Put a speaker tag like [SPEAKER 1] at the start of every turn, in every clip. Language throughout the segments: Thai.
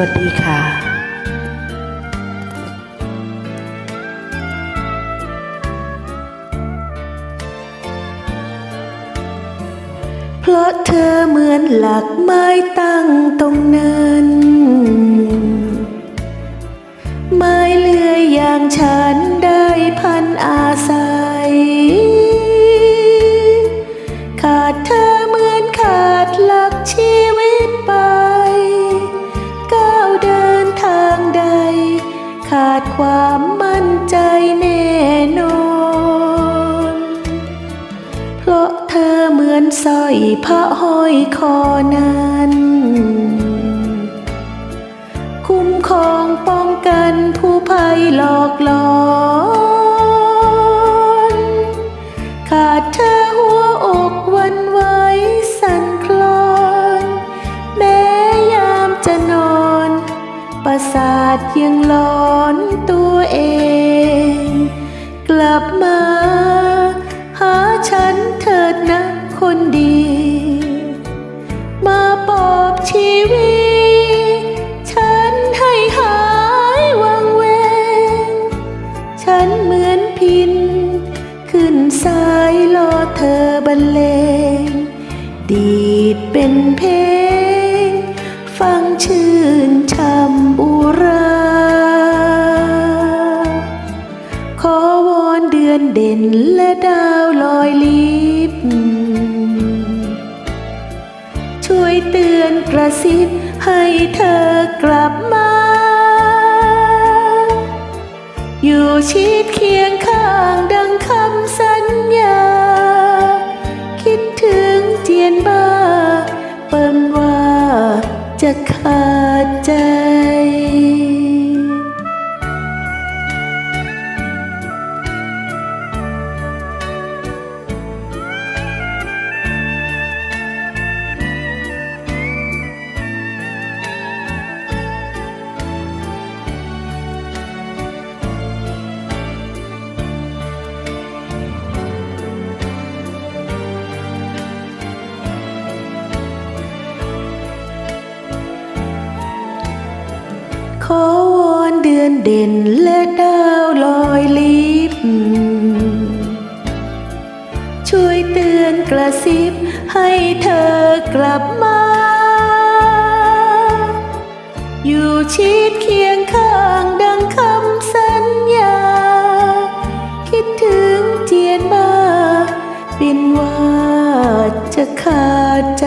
[SPEAKER 1] วัสดีค่ะเพราะเธอเหมือนหลักไม้ตั้งตรงนั้นไม้เลื่อยอย่างฉันได้พันอาศัย ขาดเธอเหมือนขาดหลักชี ขาดความมั่นใจแน่นอน เพราะเธอเหมือนสร้อยพระห้อยคอนั้น คุ้มครองป้องกันผู้ภัยหลอกหลอน มาปลอบชีวิต ฉันให้หายวังเวง ฉันเหมือนพิน ขึ้นสายรอเธอบรรเลง ดีดเป็นเพลง ฟังชื่นช่ำอุรา ขอวอนเดือนเด่นและดา ยเตือนกระซิบให้เธอกลับมา อยู่ชิดเคียงข้างดังคำสัญญา คิดถึงเจียนบ้า เปิ่นว่าจะขาดใจ เดือนเด่นและดาวลอยลิบช่วยเตือนกระซิบให้เธอกลับมา อยู่ชิดเคียงข้างดังคำสัญญา คิดถึงเจียนบ้าปินว่าจะขาดใจ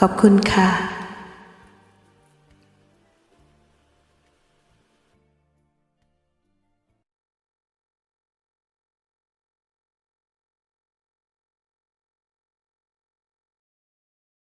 [SPEAKER 1] ขอบคุณค่ะ